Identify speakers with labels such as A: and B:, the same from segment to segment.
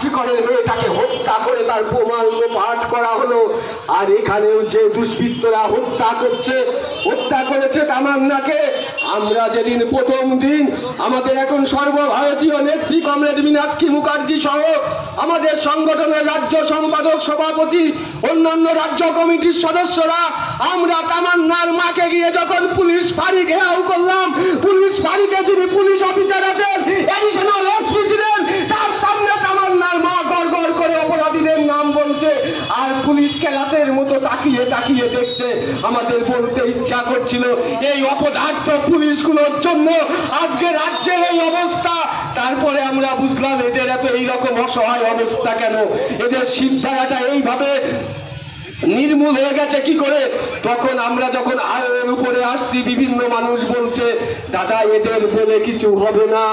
A: আর্যিকরের মেয়েটাকে হত্যা করে তার প্রমাণ পাঠ করা হলো। আর এখানেও যে দুষ্বৃত্তরা হত্যা করছে, হত্যা করেছে তামান্নাকে, আমরা যেদিন প্রথম দিন আমাদের এখন সর্বভারতীয় নেত্রী কমরেড মীনাক্ষী মুখার্জি সহ আমাদের সংগঠনের রাজ্য সম্পাদক সভাপতি, অন্যান্য রাজ্য কমিটির সদস্যরা, আমরা তামান্নার মাকে গিয়ে যখন পুলিশ ফাঁড়ি ঘেরাও করলাম, পুলিশ ফাঁড়িতে যিনি পুলিশ অফিসার আছেন এডিশনাল এসপি ছিলেন তার সামনে তামান্নার মা গড় গড় করে অপরাধীদের নাম বলছে আর পুলিশ ক্লাসের মতো তাকিয়ে তাকিয়ে দেখছে আমাদের বলতে ইচ্ছা করছিল, এই অপদার্থ পুলিশগুলোর জন্য আজকে রাজ্যের এই অবস্থা। তারপরে আমরা বুঝলাম এদের এত এইরকম অসহায় অবস্থা কেন? এদের সিদ্ধারাটা এইভাবে নির্মূল হয়ে গেছে, কি করে? তখন আমরা যখন আয়ের উপরে আসছি, বিভিন্ন মানুষ বলছে, দাদা, এদের বলে কিছু হবে না।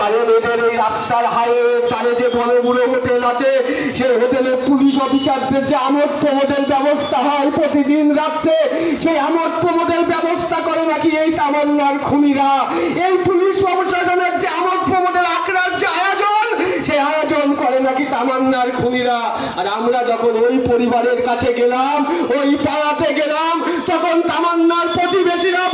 A: কারণ এদের এই রাস্তার হায়ে তারে যে বড় বড় হোটেল আছে, সেই হোটেলে পুলিশ অফিসারদের যে আমোদ প্রমোদের ব্যবস্থা হয় প্রতিদিন রাত্রে, সেই আমোদ প্রমোদের ব্যবস্থা করে নাকি এই তামান্নার খুনিরা? এই পুলিশ প্রশাসনের যে নাকি তামান্নার খুনিরা? আর আমরা যখন ওই পরিবারের কাছে গেলাম, ওই পাড়াতে গেলাম, তখন তামান্নার প্রতিবেশীরা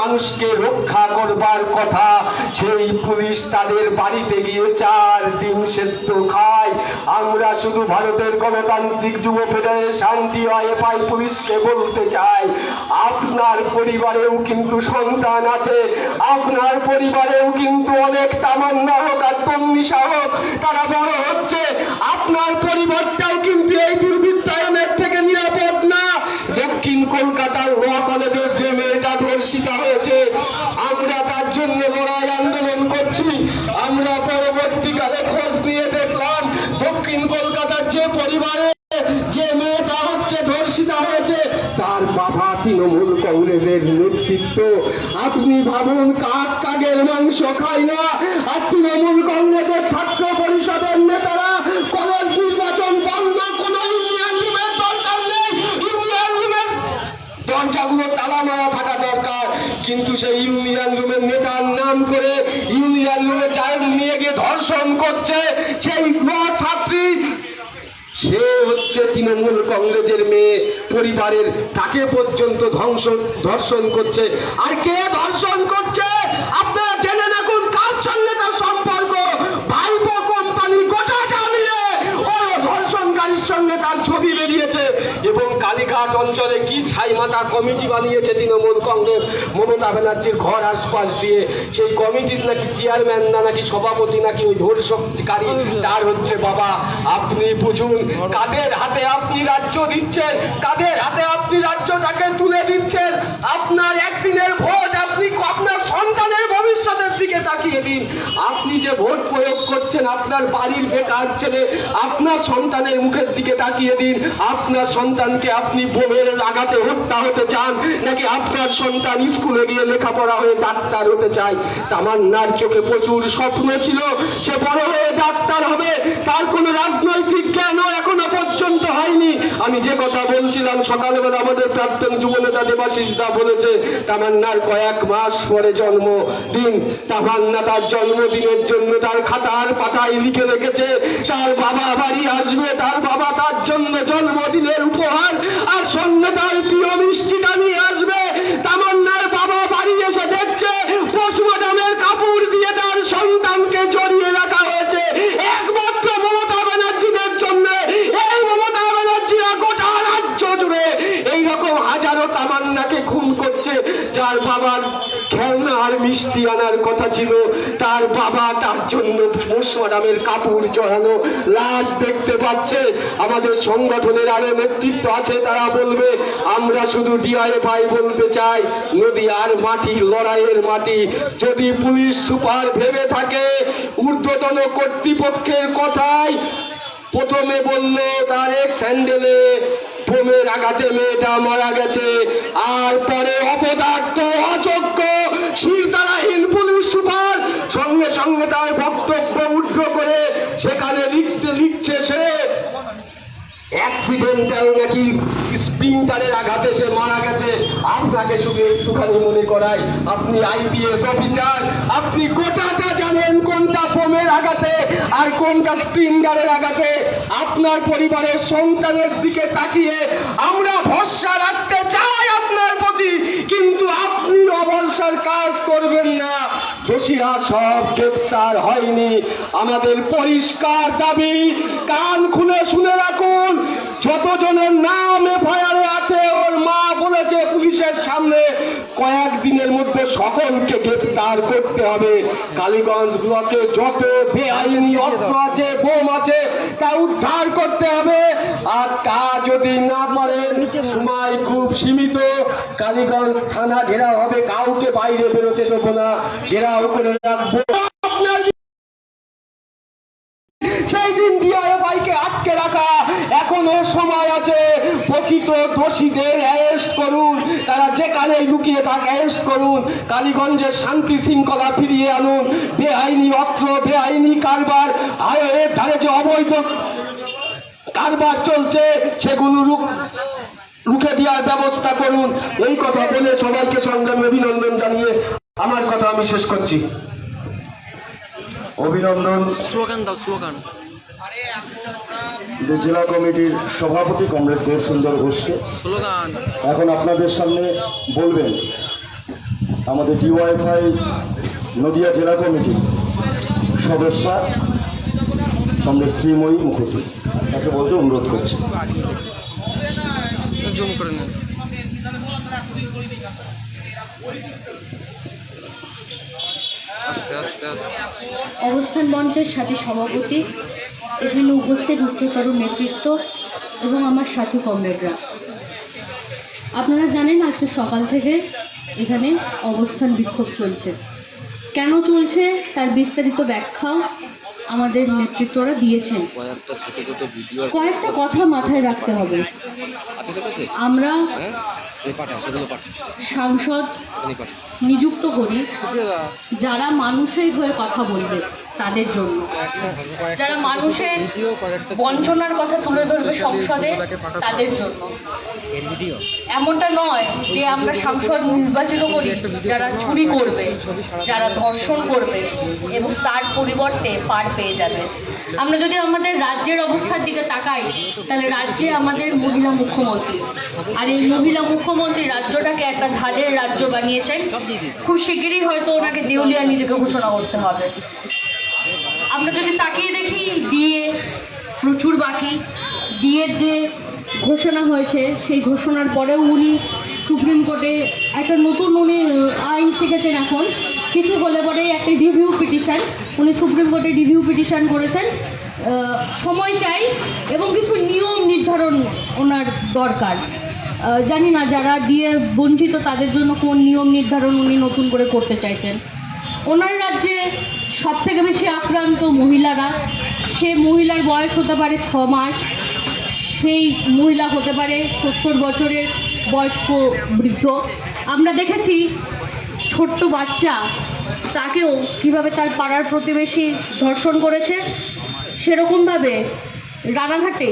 A: মানুষকে রক্ষা করবার কথা, সেই পুলিশ তাদের বাড়িতে গিয়ে চাল, ডিম সেদ্ধ খায়। আমরা শুধু ভারতের গণতান্ত্রিক যুব ফেডারেশন, ডিওয়াইএফআই পুলিশকে বলতে চাই, আপনার পরিবারেও কিন্তু সন্তান আছে, আপনার পরিবারেও কিন্তু অনেক তামান্না হোক আর তন্নিশা হোক তারা বড় হচ্ছে, আপনার পরিবারটাও কিন্তু ধর্ষিতা হয়েছে। তার বাবা তৃণমূল কংগ্রেসের নেতৃত্ব। আপনি ভাবুন, কাক কাগের মাংস খায় না? আর তৃণমূল কংগ্রেসের ছাত্র পরিষদের নেতারা কলেজ নির্বাচন বন্ধ, কোন দরজাগুলো তালা মারা থাকা দরকার। কিন্তু সেই ইউনিয়ন রুমের নেতার নাম করে ইউনিয়ন রুমে চাল নিয়ে গিয়ে ধর্ষণ করছে সেই সে হচ্ছে তৃণমূল কংগ্রেসের মেয়ে। পরিবারের তাকে পর্যন্ত ধ্বংস ধর্ষণ করছে। আর কে ধর্ষণ করছে? আপনারা জেনে রাখুন, কার সঙ্গে তার সম্পর্ক? ভাইপো কোম্পানি গোটা মিলে ও ধর্ষণকারীর সঙ্গে তার ছবি বেরিয়েছে। এবং কালীঘাট অঞ্চলে কি কমিটি বানিয়েছে তৃণমূল কংগ্রেস। মমতা ব্যানার্জির ঘর আশপাশ দিয়ে। সেই কমিটির নাকি চেয়ারম্যান না, নাকি সভাপতি, নাকি ওই ধর্ষণকারী তার হচ্ছে বাবা। আপনি বুঝুন, কাদের হাতে আপনি রাজ্য দিচ্ছেন? কাদের হাতে আপনি রাজ্যটাকে তুলে দিচ্ছেন? আপনার একদিনের ভোট আপনি আপনার তাকিয়ে দিন। আপনি যে ভোট প্রয়োগ করছেন, আপনার বাড়ির বেকার ছেলে আপনার সন্তানের মুখের দিকে তাকিয়ে দিন। আপনার সন্তানকে আপনি বোমের লাগাতে হত্যা হতে চান, নাকি আপনার সন্তান স্কুলে গিয়ে লেখাপড়া হয়ে ডাক্তার হতে চায়? তামান্নার চোখে প্রচুর স্বপ্ন ছিল, সে বড় হয়ে ডাক্তার হবে তার কোনো রাজনৈতিক জ্ঞানও এখনও পর্যন্ত হয়নি আমি যে কথা বলছিলাম সকালবেলা আমাদের প্রাক্তন যুবনেতা দেবাশিস দা বলেছে, তামান্নার কয়েক মাস পরে জন্মদিন। তামান্না তার জন্মদিনের জন্য তার খাতার পাতায় লিখে রেখেছে, তার বাবা বাড়ি আসবে, তার বাবা তার জন্য জন্মদিনের উপহার, আর সঙ্গে তার প্রিয় মিষ্টিটা নিয়ে যার বাবার খেলনা আর মিষ্টি আনার কথা ছিল। তার বাবা তার জন্য পোস্টমর্টমের কাপড় জড়ানো লাশ দেখতে পাচ্ছে। আমাদের সংগঠনের আরও নেতৃত্ব আছে, তারা বলবে, আমরা শুধু ডিআইএফআই বলতে চাই। নদী আর মাটি, লড়াইয়ের মাটি। যদি পুলিশ সুপার ভেবে থাকে, ঊর্ধ্বতন কর্তৃপক্ষের কথায় প্রথমে বলল, তার এক স্যান্ডেলে বোমের আঘাতে মেয়েটা মারা গেছে। অ্যাক্সিডেন্টাল নাকি স্প্রিন্টারের আঘাতে সে মারা গেছে, আপনাকে শুধু একটুখানি মনে করাই, আপনি আইপিএস অফিসার আপনি গোটাটা জানেন কোনটা বোমের আঘাতে আর কোনটা স্প্রিন্টারের আঘাতে? আপনার পরিবারের সন্তানের দিকে তাকিয়ে আমরা ভরসা রাখতে চাই আপনার প্রতি, কিন্তু আপনি অবসর কাজ করবেন দোষীরা সব গ্রেপ্তার হয়নি। আমাদের পরিষ্কার দাবি, কান খুলে শুনে রাখুন, যতজনের নাম এফআইআরে আছে, ওর মা বলেছে পুলিশের সামনে কয়েকদিনের মধ্যে সকলকে গ্রেপ্তার করতে হবে। কালীগঞ্জ ব্লকে যত বেআইনি অস্ত্র আছে, বোম আছে, তা উদ্ধার করতে হবে। আর তা যদি না পারেন, সময় খুব সীমিত। কালীগঞ্জ থানা ঘেরাও হবে, কাউকে বাইরে বেরোতে দেবো না। ঘেরাও করে রাখব। সেই দিন ডিআইএফআইকে আটকে রাখা এখনও সময় আছে। প্রকৃত দোষীদের অ্যারেস্ট করুন। তারা যেখানে লুকিয়ে তাকে অ্যারেস্ট করুন। কালীগঞ্জের শান্তি শৃঙ্খলা ফিরিয়ে আনুন। বেআইনি অস্ত্র বেআইনি কারবার আয়ের ধারে যে অবৈধ কারবার চলছে সেগুলো রুখ রুখে দেওয়ার ব্যবস্থা করুন। এই কথা বলে সবাইকে সংগ্রামে অভিনন্দন জানিয়ে আমার কথা আমি শেষ করছি।
B: অভিনন্দন।
C: স্লোগান দাও স্লোগান।
B: জেলা কমিটির সভাপতি কমরেড দেব সুন্দর ঘোষকে এখন আপনাদের সামনে বলবেন আমাদের ডিওয়াইফাই নদিয়া জেলা কমিটির সদস্যা কমরেড শ্রীময়ী মুখুজি তাকে বলতে অনুরোধ করছি।
D: অবস্থান মঞ্চের সাথে সভাপতি এখানে উপস্থিত উচ্চতর নেতৃত্ব এবং আমার সাথী কমরেডরা। আপনারা জানেন আজকে সকাল থেকে এখানে অবস্থান বিক্ষোভ চলছে। কেন চলছে তার বিস্তারিত ব্যাখ্যাও আমাদের নেতৃত্বরা দিয়েছেন।
C: কয়েকটা
D: কথা মাথায় রাখতে হবে।
C: কাছে
D: আমরা
C: হ্যাঁ?
D: সাংসদ নিযুক্ত করি। যারা মানুষের হয়ে কথা বলবে তাদের জন্য। যারা মানুষের বঞ্চনার কথা তুলে ধরবে সংসদে, তাদের জন্য। এমনটা নয় যে আমরা সাংসদ নির্বাচিত করি, যারা চুরি করবে, যারা ধর্ষণ করবে, এবং তার পরিবর্তে পার পেয়ে যাবে। আমরা যদি আমাদের রাজ্যের অবস্থার দিকে তাকাই, তাহলে রাজ্যে আমাদের মহিলা মুখ্যমন্ত্রী। আর এই মহিলা মুখ্যমন্ত্রী রাজ্যটাকে একটা ধাদের রাজ্য বানিয়েছেন। খুব শিগগিরই হয়তো ওনাকে দেউলিয়া নিজেকে ঘোষণা করতে হবে। আমরা যদি তাকিয়ে দেখি, বিয়ে প্রচুর বাকি। বিয়ের যে ঘোষণা হয়েছে, সেই ঘোষণার পরেও উনি সুপ্রিম কোর্টে একটা নতুন উনি আইন শিখেছেন এখন। কিছু হলে পরে একটা রিভিউ পিটিশন উনি সুপ্রিম কোর্টে রিভিউ পিটিশন করেছেন। সময় চাই এবং কিছু নিয়ম নির্ধারণ ওনার দরকার। জানি না যারা দিয়ে বঞ্চিত, তাদের জন্য কোন নিয়ম নির্ধারণ উনি নতুন করে করতে চাইছেন। ওনার রাজ্যে সব থেকে বেশি আক্রান্ত মহিলারা, সে মহিলার বয়স হতে পারে ছ মাস, সেই মহিলা হতে পারে সত্তর বছরের বয়স্ক বৃদ্ধ। আমরা দেখেছি ছোট্ট বাচ্চা, তাকেও কীভাবে তার পাড়ার প্রতিবেশী ধর্ষণ করেছে, সেরকমভাবে রানাঘাটে